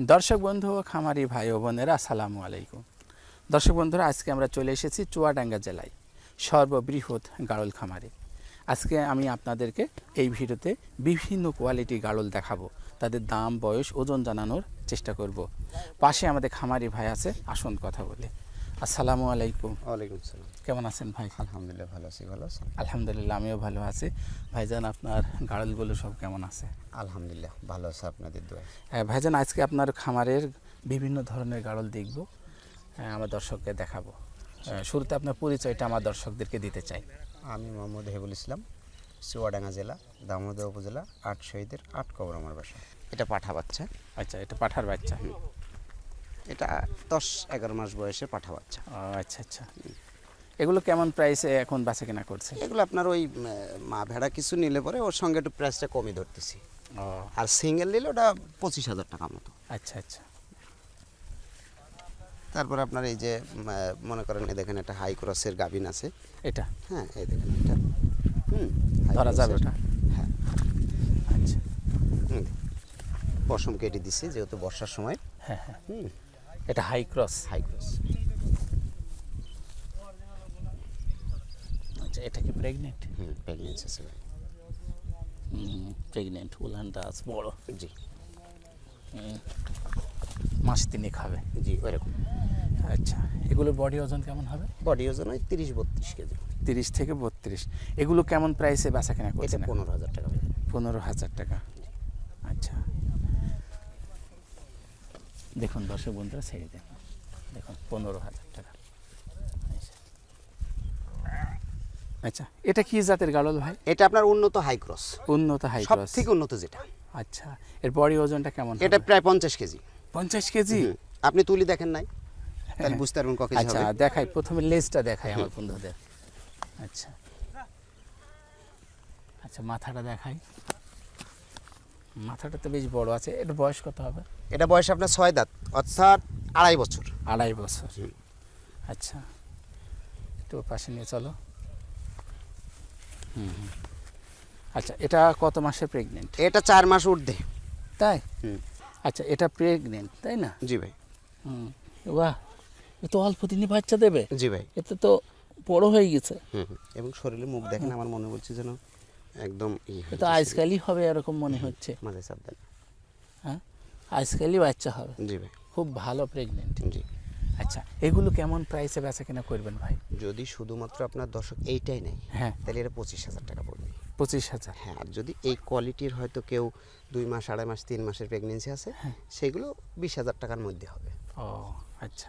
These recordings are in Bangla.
দর্শক বন্ধু ও খামারি ভাই ও বোনেরা, আসসালামু আলাইকুম। দর্শক বন্ধুরা, আজকে আমরা চলে এসেছি চুয়াডাঙ্গা জেলায়, সর্ববৃহৎ গাড়ল খামারে। আজকে আমি আপনাদেরকে এই ভিডিওতে বিভিন্ন কোয়ালিটি গাড়ল দেখাবো। তাদের দাম, বয়স, ওজন জানানোর চেষ্টা করব। পাশে আমাদের খামারি ভাই আছে, আসুন কথা বলে। আসসালামু আলাইকুম। ওয়ালাইকুম সালাম কেমন আছেন ভাই? আলহামদুলিল্লাহ ভালো আছি ভালো আছেন? আলহামদুলিল্লাহ আমিও ভালো আছি। ভাইজান আপনার গাড়লগুলো সব কেমন আছে? আলহামদুলিল্লাহ ভালো আছে আপনাদের দোয়া। হ্যাঁ, ভাইজান আজকে আপনার খামারের বিভিন্ন ধরনের গাড়ল দেখব হ্যাঁ, আমার দর্শককে দেখাবো। হ্যাঁ, শুরুতে আপনার পরিচয়টা আমার দর্শকদেরকে দিতে চাই। আমি মোহাম্মদ হেবুল ইসলাম চুয়াডাঙ্গা জেলা দামোদর উপজেলা আট শহীদের আট কবর আমার বাসা। এটা পাঠা বাচ্চা? আচ্ছা এটা পাঠার বাচ্চা। এটা দশ এগারো মাস বয়সে পাঠা বাচ্চা। আচ্ছা আচ্ছা। এগুলো কেমন প্রাইসে এখন বেচা কেনা করছে? এগুলো আপনার ওই মা ভেড়া কিছু নিলে পরে ওর সঙ্গে একটু প্রাইসটা কমই ধরতেছি। আর সিঙ্গেল নিলে ওটা পঁচিশ হাজার টাকা মতো। আচ্ছা আচ্ছা। তারপর আপনার এই যে মনে করেন এ দেখেন একটা হাই ক্রসের গাভিন আছে। এটা? হ্যাঁ এই দেখেন এটা। হুম ধরা যাবে। ওটা? হ্যাঁ। আচ্ছা। হুম। পশম কেটে দিচ্ছে যেহেতু বর্ষার সময়। হ্যাঁ হ্যাঁ। হুম। এটা হাই ক্রস হাই ক্রস আচ্ছা এটা কি প্রেগনেন্ট হুম প্রেগনেন্সি আছে প্রেগনেন্ট উলানটা আছে বড়। জি। মাস তিনে খাবে জি ওইরকম। আচ্ছা এগুলোর বডি ওজন কেমন হবে? বডি ওজন ওই তিরিশ বত্রিশ কেজি। তিরিশ থেকে বত্রিশ। এগুলো কেমন প্রাইসে বেচা কেনা এখন? পনেরো হাজার টাকা। পনেরো হাজার টাকা। আচ্ছা। দেখুন দর্শক বন্ধুরা ছেড়ে দেন। দেখুন পনেরো হাজার টাকা। আচ্ছা। আচ্ছা এটা কি জাতের গাড়ল ভাই? এটা আপনার উন্নত হাই ক্রস উন্নত হাই সব ক্রস থেকে উন্নত যেটা। আচ্ছা এর বডি ওজনটা কেমন এটা প্রায় পঞ্চাশ কেজি। পঞ্চাশ কেজি? আপনি তুলি দেখেন নাই? তাহলে বুঝতে পারবেন ক কেজি আচ্ছা দেখাই প্রথমে লেজটা দেখাই আমার বন্ধুদের। আচ্ছা। আচ্ছা মাথাটা দেখাই। মাথাটা তো বেশ বড় আছে এটা বয়স কত হবে? এটা বয়স আপনার ছয় দাঁত অর্থাৎ আড়াই বছর। আড়াই বছর। আচ্ছা একটু পাশে নিয়ে চলো। হুম। আচ্ছা এটা কত মাসে প্রেগনেন্ট এটা চার মাস ঊর্ধ্বে। তাই। আচ্ছা এটা প্রেগনেন্ট তাই না? জি ভাই। হুম বাহ এ তো অল্প দিনই বাচ্চা দেবে। জি ভাই। এতে তো বড় হয়ে গেছে। এবং শরীরে মুখ দেখেন আমার মনে বলছে যেন একদম তো আজকালই হবে এরকম মনে হচ্ছে। মাঝে চাপ হ্যাঁ? আজকালই বাচ্চা হবে। জি ভাই। খুব ভালো প্রেগনেন্ট জি। আচ্ছা এগুলো কেমন প্রাইসে বেচা কেনা করবেন ভাই? যদি শুধুমাত্র আপনার দর্শক এইটাই নেই হ্যাঁ। তাহলে এটা পঁচিশ হাজার টাকা পড়বে। পঁচিশ হাজার। হ্যাঁ আর যদি এই কোয়ালিটির হয়তো কেউ দুই মাস আড়াই মাস তিন মাসের প্রেগনেন্সি আছে হ্যাঁ। সেগুলো বিশ হাজার টাকার মধ্যে হবে। ও আচ্ছা।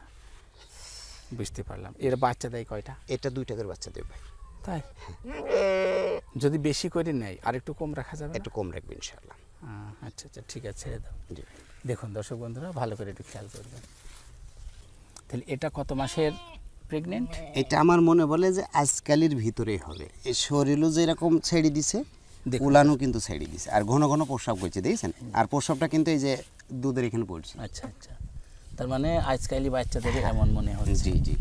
বুঝতে পারলাম। এর বাচ্চা দেয় কয়টা? এটা দুই টাকার বাচ্চা দেবে ভাই। তাই? যদি বেশি করে নেয় আর একটু কম রাখা যাবে একটু কম রাখবে ইনশাআল্লাহ। আচ্ছা আচ্ছা ঠিক আছে ছেড়ে দাও। দেখুন দর্শক বন্ধুরা ভালো করে একটু খেয়াল করবেন। তাহলে এটা কত মাসের প্রেগনেন্ট এটা আমার মনে বলে যে আজকালের ভিতরেই হবে। এই শরীরও যেরকম ছেড়ে দিছে। উলানও কিন্তু ছেড়ে দিছে। আর ঘন ঘন প্রস্রাব করছে দেখছেন? আর প্রস্রাবটা কিন্তু এই যে দুধের এখানে পড়ছে। আচ্ছা আচ্ছা। তার মানে আজকালই বাচ্চাদের এমন মনে হচ্ছে। জি জি।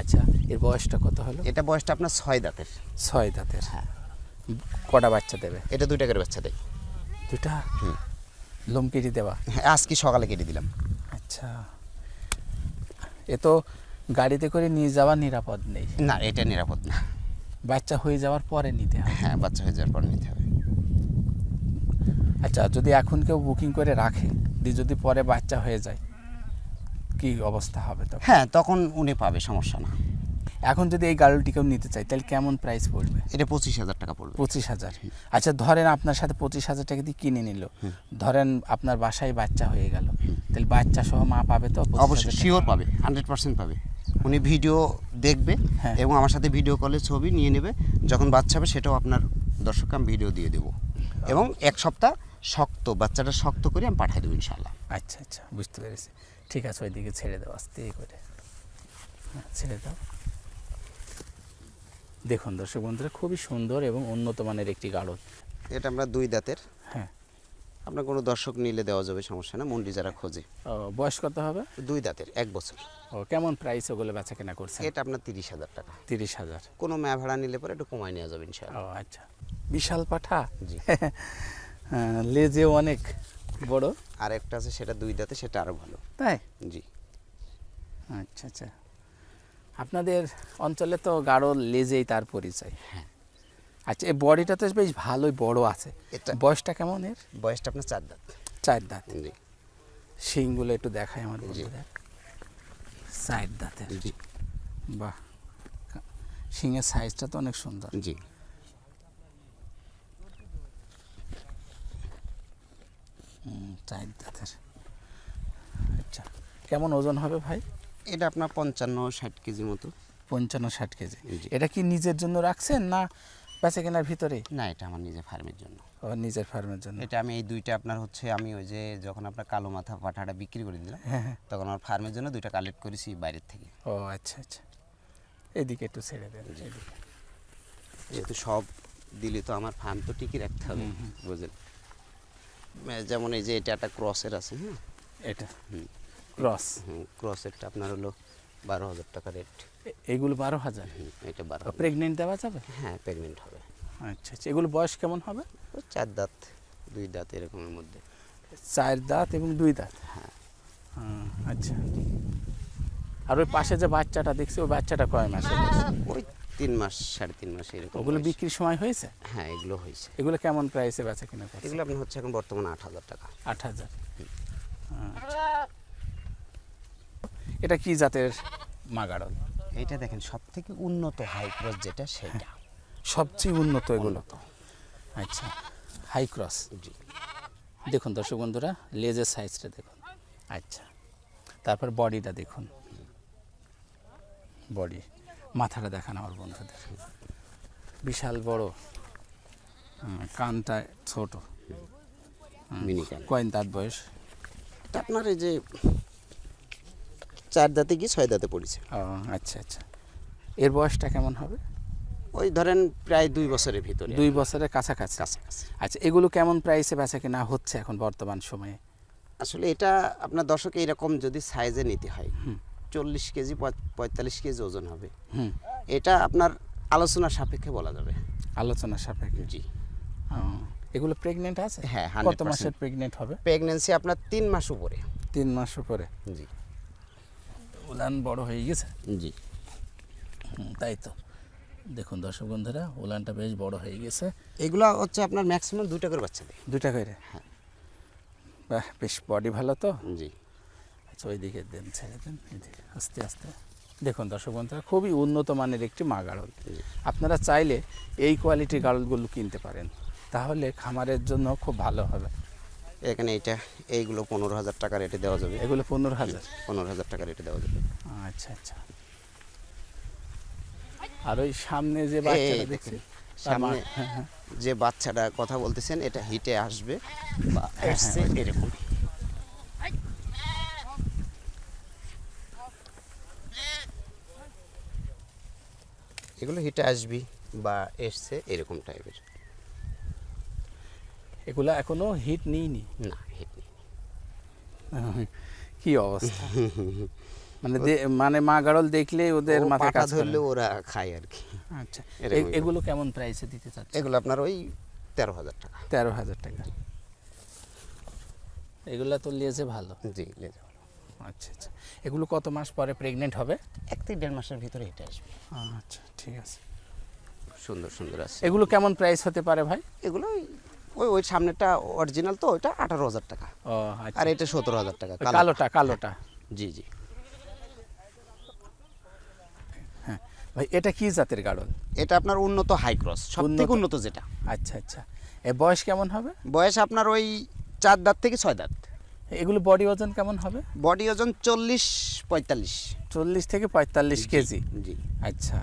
আচ্ছা এর বয়সটা কত হলো? এটা বয়সটা আপনার ছয় দাঁতের। ছয় দাঁতের। হ্যাঁ। কটা বাচ্চা দেবে? এটা দুই করে বাচ্চা দেয়। দুটা লোম কেটে দেওয়া? হ্যাঁ আজকে সকালে কেটে দিলাম। আচ্ছা। এ তো গাড়িতে করে নিয়ে যাওয়া নিরাপদ নেই। না এটা নিরাপদ না। বাচ্চা হয়ে যাওয়ার পরে নিতে হয় হ্যাঁ বাচ্চা হয়ে যাওয়ার পর নিতে হবে। আচ্ছা যদি এখন কেউ বুকিং করে রাখে দিয়ে যদি পরে বাচ্চা হয়ে যায় কি অবস্থা হবে তখন? হ্যাঁ তখন উনি পাবে সমস্যা না। এখন যদি এই গাড়িটি কেউ নিতে চায় তাহলে কেমন প্রাইস পড়বে? এটা পঁচিশ হাজার টাকা পড়বে। পঁচিশ হাজার। আচ্ছা ধরেন আপনার সাথে পঁচিশ হাজার টাকা দিয়ে কিনে নিল। ধরেন আপনার বাসায় বাচ্চা হয়ে গেল। তাহলে বাচ্চা সহ মা পাবে তো অবশ্যই শিওর পাবে হান্ড্রেড পার্সেন্ট পাবে। উনি ভিডিও দেখবে হ্যাঁ। এবং আমার সাথে ভিডিও কলে ছবি নিয়ে নেবে। যখন বাচ্চা হবে সেটাও আপনার দর্শককে আমি ভিডিও দিয়ে দেবো। এবং এক সপ্তাহ শক্ত বাচ্চাটা শক্ত করে আমি পাঠিয়ে দেবো ইনশাল্লাহ আচ্ছা আচ্ছা বুঝতে পেরেছি। ঠিক আছে ওইদিকে ছেড়ে দাও আস্তে করে। হ্যাঁ, ছেড়ে দাও। দেখুন দর্শক বন্ধুরা খুবই সুন্দর এবং উন্নত মানের একটি গাড়ল এটা আমরা দুই দাঁতের। হ্যাঁ। আপনার কোনো দর্শক নিলে দেওয়া যাবে সমস্যা না মন্ডি যারা খোঁজে। বয়স কত হবে? দুই দাঁতের এক বছর। ও কেমন প্রাইস ওগুলো বেচা কেনা করছে এটা আপনার তিরিশ হাজার টাকা। তিরিশ হাজার। কোনো ম্যা ভাড়া নিলে পরে একটু কমায় নেওয়া যাবে ইনশাল্লাহ ও আচ্ছা। বিশাল পাঠা? জি। হ্যাঁ, লেজে অনেক। বড়? আর একটা আছে সেটা দুই দাঁতে সেটা আরও ভালো। তাই? জি। আচ্ছা আচ্ছা। আপনাদের অঞ্চলে তো গাঢ় লেজেই তার পরিচয়। হ্যাঁ। আচ্ছা এই বডিটা তো বেশ ভালোই বড় আছে। এটা- বয়সটা কেমন এর? বয়সটা আপনার চার দাঁত। চার দাঁত। জি। শিংগুলো একটু দেখায় আমার বন্ধুদের। চার দাঁতের। জি। বাহ। শিংয়ের সাইজটা তো অনেক সুন্দর। জি। চার দাঁতের। আচ্ছা কেমন ওজন হবে ভাই? এটা আপনার পঞ্চান্ন ষাট কেজি মতো। পঞ্চান্ন ষাট কেজি। এটা কি নিজের জন্য রাখছেন না বেচা কেনার ভিতরে? না এটা আমার নিজের ফার্মের জন্য। ও নিজের ফার্মের জন্য। এটা আমি এই দুইটা আপনার হচ্ছে আমি ওই যে যখন আপনার কালো মাথা পাঠাটা বিক্রি করে দিলাম হ্যাঁ হ্যাঁ। তখন আমার ফার্মের জন্য দুইটা কালেক্ট করেছি বাইরের থেকে। ও আচ্ছা আচ্ছা। এদিকে একটু ছেড়ে দেন যেহেতু সব দিলে তো আমার ফার্ম তো টিকি রাখতে হবে বুঝলেন? যেমন এই যে এটা একটা ক্রসের আছে হ্যাঁ? এটা। হুম। ক্রস। ক্রসেরটা আপনার হলো বারো হাজার টাকা রেট। এগুলো বারো হাজার? এটা বারো। প্রেগনেন্ট দেওয়া যাবে? হ্যাঁ প্রেগনেন্ট হবে। আচ্ছা আচ্ছা। এগুলো বয়স কেমন হবে? ওই চার দাঁত দুই দাঁত এরকমের মধ্যে। চার দাঁত এবং দুই দাঁত? হ্যাঁ। আচ্ছা। আর ওই পাশে যে বাচ্চাটা দেখছি ওই বাচ্চাটা কয় মাসে ওই তিন মাস সাড়ে তিন মাস এরকম ওগুলো বিক্রির সময় হয়েছে? হ্যাঁ এগুলো হয়েছে। এগুলো কেমন প্রাইসে বেচা কিনা এগুলো আপনার হচ্ছে এখন বর্তমানে আট হাজার টাকা। আট হাজার। আচ্ছা। এটা কি জাতের মাগাড়ল এটা দেখেন সব থেকে উন্নত হাই ক্রস যেটা সেটা। সবচেয়ে উন্নত এগুলো। আচ্ছা হাই ক্রস জি। দেখুন দর্শক বন্ধুরা লেজের সাইজটা দেখুন। আচ্ছা তারপর বডিটা দেখুন। বডি মাথাটা দেখান আমার বন্ধুদের বিশাল বড় কানটা ছোট। কয়েন দাঁত বয়স। আপনার এই যে চার দাঁতে কি ছয় দাঁতে পড়েছে? ও আচ্ছা আচ্ছা। এর বয়সটা কেমন হবে? ওই ধরেন প্রায় দুই বছরের ভিতরে। দুই বছরের কাছাকাছি। কাছাকাছি। আচ্ছা এগুলো কেমন প্রাইসে বেচা কিনা হচ্ছে এখন বর্তমান সময়ে? আসলে এটা আপনার দর্শকে এরকম যদি সাইজে নিতে হয় চল্লিশ কেজি পঁয়তাল্লিশ কেজি ওজন হবে। হুম। এটা আপনার আলোচনা সাপেক্ষে বলা যাবে। আলোচনা সাপেক্ষে? জি। এগুলো প্রেগনেন্ট আছে? হ্যাঁ, কত মাসের প্রেগনেন্ট হবে? প্রেগনেন্সি আপনার তিন মাস উপরে। তিন মাস উপরে? জি। উলান বড় হয়ে গেছে? জি। তাই তো। দেখুন দর্শক বন্ধুরা উলানটা বেশ বড় হয়ে গেছে। এগুলো হচ্ছে আপনার ম্যাক্সিমাম দুইটা করে বাচ্চা দেয়। দুটা করে? হ্যাঁ। বাহ বেশ বডি ভালো তো? জি। আচ্ছা ওই দিকে দেন ছেড়ে দেন এদিকে আস্তে আস্তে। দেখুন দর্শক বন্ধুরা খুবই উন্নত মানের একটি মা গাড়ল আপনারা চাইলে এই কোয়ালিটির গাড়লগুলো কিনতে পারেন। তাহলে খামারের জন্য খুব ভালো হবে। এখানে এইটা এইগুলো পনেরো হাজার টাকা রেটে দেওয়া যাবে। এগুলো পনেরো হাজার? পনেরো হাজার টাকা রেটে দেওয়া যাবে। আচ্ছা আচ্ছা। আর ওই সামনে যে বাচ্চাটা দেখছি সামনে হ্যাঁ হ্যাঁ। যে বাচ্চাটা কথা বলতেছেন এটা হিটে আসবে বা এসছে এরকম এগুলো হিটে আসবি বা এসছে এরকম টাইপের এগুলো এখনও হিট নিইনি? না হিট নেই কি অবস্থা? মানে মানে মা গাড়ল দেখলে ওদের ও মাথায় কাজ করে। ধরলে ওরা খায় আর কি। আচ্ছা এগুলো কেমন প্রাইসে দিতে চাচ্ছে এগুলো আপনার ওই তেরো হাজার টাকা। তেরো হাজার টাকা। এগুলো তো লিয়েছে ভালো। জি লেজা আচ্ছা আচ্ছা। এগুলো কত মাস পরে প্রেগনেন্ট হবে? এক থেকে দেড় মাসের ভিতরে হিটে আসবে। আচ্ছা ঠিক আছে। সুন্দর সুন্দর আছে। এগুলো কেমন প্রাইস হতে পারে ভাই? এগুলো ওই- ওই সামনেটা অরিজিনাল তো ওইটা আঠারো হাজার টাকা। ও আচ্ছা। আর এটা সতেরো হাজার টাকা কালোটা কালোটা। জি জি। হ্যাঁ। ভাই এটা কি জাতের গাড়ল? এটা আপনার উন্নত হাই ক্রস সব থেকে উন্নত। উন্নত যেটা। আচ্ছা আচ্ছা। এ বয়স কেমন হবে? বয়স আপনার ওই চার দাঁত থেকে ছয় দাঁত। এগুলো বডি ওজন কেমন হবে? বডি ওজন চল্লিশ পঁয়তাল্লিশ। চল্লিশ থেকে পঁয়তাল্লিশ কেজি? জি। আচ্ছা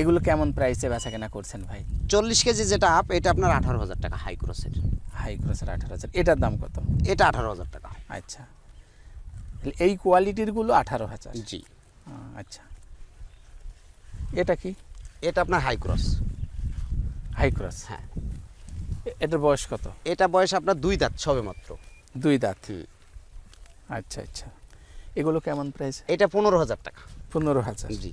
এগুলো কেমন প্রাইসে বেচা কেনা করছেন ভাই? চল্লিশ কেজি যেটা আপ এটা আপনার আঠারো হাজার টাকা হাই ক্রসের হাই ক্রসের আঠারো হাজার। এটার দাম কত? এটা আঠারো হাজার টাকা। আচ্ছা তাহলে এই কোয়ালিটিরগুলো আঠারো হাজার। জি। আচ্ছা। এটা কি? এটা আপনার হাই ক্রস হাই ক্রস হ্যাঁ। এটার বয়স কত? এটা বয়স আপনার দুই দাঁত সবে মাত্র দুই দাঁত। আচ্ছা আচ্ছা। এগুলো কেমন প্রাইস এটা পনেরো হাজার টাকা। পনেরো হাজার। জি।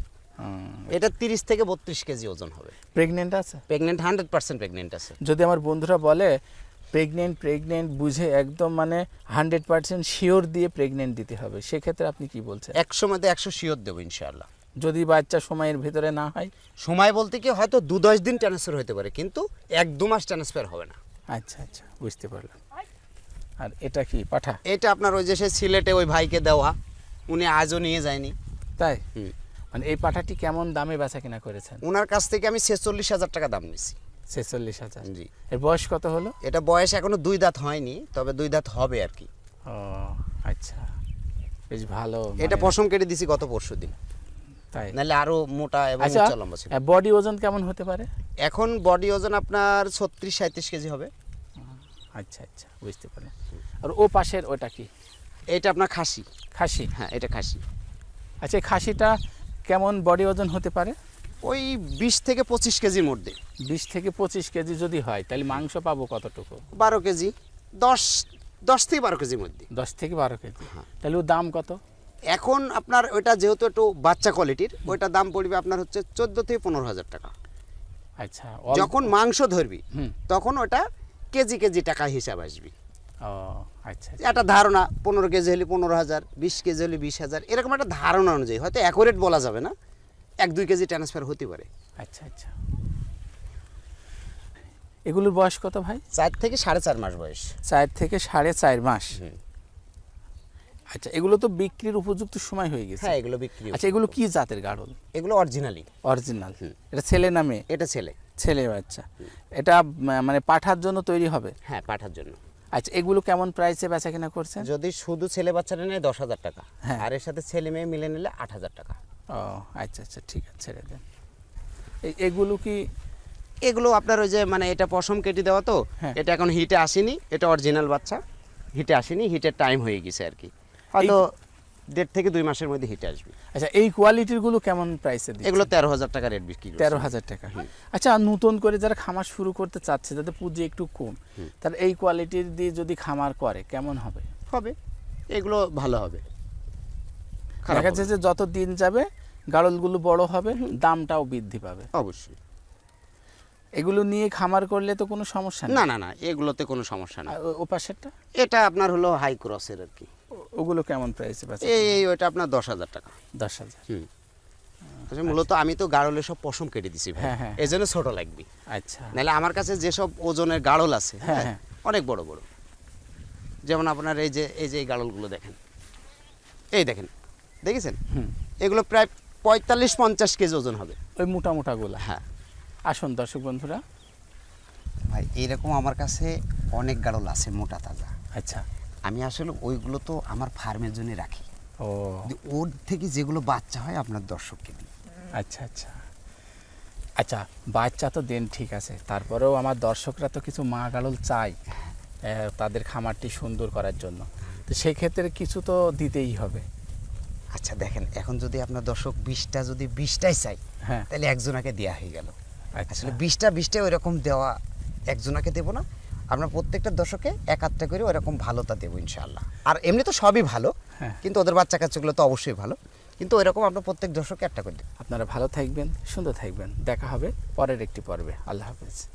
এটা তিরিশ থেকে বত্রিশ কেজি ওজন হবে। প্রেগনেন্ট আছে? প্রেগনেন্ট হান্ড্রেড পার্সেন্ট প্রেগনেন্ট আছে। যদি আমার বন্ধুরা বলে প্রেগনেন্ট প্রেগনেন্ট বুঝে একদম মানে হান্ড্রেড পার্সেন্ট শিওর দিয়ে প্রেগনেন্ট দিতে হবে। সেক্ষেত্রে আপনি কি বলছেন? একশো মধ্যে একশো শিওর দেবো ইনশাআল্লাহ। যদি বাচ্চা সময়ের ভিতরে না হয়? সময় বলতে কি হয়তো দু দশ দিন ট্রান্সফার হতে পারে কিন্তু এক দু মাস ট্রান্সফার হবে না। আচ্ছা আচ্ছা বুঝতে পারলাম। আর এটা কি পাঠা? এটা আপনার ওই যে সে সিলেটে ওই ভাইকে দেওয়া উনি আজও নিয়ে যায়নি। তাই। মানে এই পাঠাটি কেমন দামে বেচা কিনা করেছেন? ওনার কাছ থেকে আমি ছেচল্লিশ হাজার টাকা দাম নিছি। ছেচল্লিশ হাজার? জি। এর বয়স কত হলো? এটা বয়স এখনও দুই দাঁত হয়নি তবে দুই দাঁত হবে আর কি। ও আচ্ছা। বেশ ভালো এটা মানে- পশম কেটে দিছি গত পরশু দিন। তাই? নাহলে আরও মোটা এবং আচ্ছা উচ্চ লম্বা ছিল বডি ওজন কেমন হতে পারে? এখন বডি ওজন আপনার ছত্রিশ সাঁত্রিশ কেজি হবে। আচ্ছা আচ্ছা বুঝতে পারলাম। আর ও পাশের ওটা কি? এটা আপনার খাসি। খাসি? হ্যাঁ এটা খাসি। আচ্ছা এই খাসিটা কেমন বডি ওজন হতে পারে? ওই বিশ থেকে পঁচিশ কেজির মধ্যে। বিশ থেকে পঁচিশ কেজি যদি হয় তাহলে মাংস পাবো কতটুকু? বারো কেজি। দশ দশ থেকে বারো কেজির মধ্যে। দশ থেকে বারো কেজি। হ্যাঁ। তাহলে ওর দাম কত? এখন আপনার ওইটা যেহেতু একটু বাচ্চা কোয়ালিটির ওইটা দাম পড়বে আপনার হচ্ছে চোদ্দ থেকে পনেরো হাজার টাকা। আচ্ছা যখন মাংস ধরবি তখন ওটা কেজি কেজি টাকা হিসাব আসবে। ও আচ্ছা আচ্ছা। একটা ধারণা পনেরো কেজি হলে পনেরো হাজার বিশ কেজি হলে বিশ হাজার এরকম একটা ধারণা অনুযায়ী হয়তো অ্যাকোরেট বলা যাবে না এক দুই কেজি ট্রান্সফার হতে পারে। আচ্ছা আচ্ছা। এগুলোর বয়স কত ভাই? চার থেকে সাড়ে চার মাস বয়স। চার থেকে সাড়ে চার মাস। আচ্ছা এগুলো তো বিক্রির উপযুক্ত সময় হয়ে গেছে। হ্যাঁ এগুলো বিক্রি আচ্ছা এগুলো কি জাতের গাড়ল? এগুলো অরিজিনালি অরিজিনাল এটা ছেলে নামে এটা ছেলে। ছেলে বাচ্চা। এটা মানে পাঠার জন্য তৈরি হবে? হ্যাঁ পাঠার জন্য। আচ্ছা এগুলো কেমন প্রাইসে বেচা কিনা করছেন? যদি শুধু ছেলে বাচ্চাটা নেয় দশ হাজার টাকা। হ্যাঁ। আর এর সাথে ছেলে মেয়ে মিলে নিলে আট হাজার টাকা। ও আচ্ছা আচ্ছা ঠিক আছে ছেড়ে দেন। এই- এগুলো কি? এগুলো আপনার ওই যে মানে এটা পশম কেটে দেওয়া তো হ্যাঁ। এটা এখন হিটে আসেনি এটা অরিজিনাল বাচ্চা। হিটে আসেনি হিটের টাইম হয়ে গেছে আর কি। হয়তো দেড় থেকে দুই মাসের মধ্যে হিটে আসবে। আচ্ছা এই কোয়ালিটিরগুলো কেমন প্রাইসে দিই এগুলো তেরো হাজার টাকা রেট বিক্রি তেরো হাজার টাকা। আচ্ছা নতুন করে যারা খামার শুরু করতে চাচ্ছে যাদের পুঁজি একটু কম তাহলে এই কোয়ালিটির দিয়ে যদি খামার করে কেমন হবে? হবে। এগুলো ভালো হবে। দেখা যাচ্ছে যে যত দিন যাবে গাড়লগুলো বড় হবে দামটাও বৃদ্ধি পাবে। অবশ্যই। এগুলো নিয়ে খামার করলে তো কোনো সমস্যা না না না এগুলোতে কোনো সমস্যা না ও- পাশেরটা এটা আপনার হলো হাই ক্রসের আর কি। ওগুলো কেমন প্রাইসে পাচ্ছে এই এই ওইটা আপনার দশ হাজার টাকা। দশ হাজার। হুম। আচ্ছা, মূলত আমি তো গাড়লে সব পশম কেটে দিছি ভাই। হ্যাঁ, হ্যাঁ। এই জন্য ছোট লাগবে। আচ্ছা। নাহলে আমার কাছে যেসব ওজনের গাড়ল আছে হ্যাঁ, হ্যাঁ, হ্যাঁ। অনেক বড় বড়। যেমন আপনার এই যে এই যে এই গাড়লগুলো দেখেন। এই দেখেন দেখেছেন? হুম। এগুলো প্রায় পঁয়তাল্লিশ পঞ্চাশ কেজি ওজন হবে। ওই মোটা মোটা গোলা? হ্যাঁ। আসুন দর্শক বন্ধুরা। ভাই এরকম আমার কাছে অনেক গাড়ল আছে মোটা তাজা। আচ্ছা। আমি আসলে ওইগুলো তো আমার ফার্মের জন্য রাখি। ও। ওর থেকে যেগুলো বাচ্চা হয় আপনার দর্শককে দিই। আচ্ছা আচ্ছা। আচ্ছা বাচ্চা তো দেন ঠিক আছে। তারপরেও আমার দর্শকরা তো কিছু মা গালল চাই তাদের খামারটি সুন্দর করার জন্য। তো সেক্ষেত্রে কিছু তো দিতেই হবে। আচ্ছা দেখেন এখন যদি আপনার দর্শক বিশটা যদি বিশটাই চাই হ্যাঁ। তাহলে একজনাকে দেওয়া হয়ে গেল। আচ্ছা। আসলে বিশটা বিশটা ওইরকম দেওয়া একজনাকে দেবো না আমরা প্রত্যেকটা দশকে এক আধটা করে ওরকম ভালোটা দেবো ইনশাআল্লাহ। আর এমনি তো সবই ভালো হ্যাঁ। কিন্তু ওদের বাচ্চা কাচ্চাগুলো তো অবশ্যই ভালো। কিন্তু ওইরকম আমরা প্রত্যেক দর্শকে একটা করে দেবো। আপনারা ভালো থাকবেন সুন্দর থাকবেন। দেখা হবে পরের একটি পর্বে। আল্লাহ হাফেজ।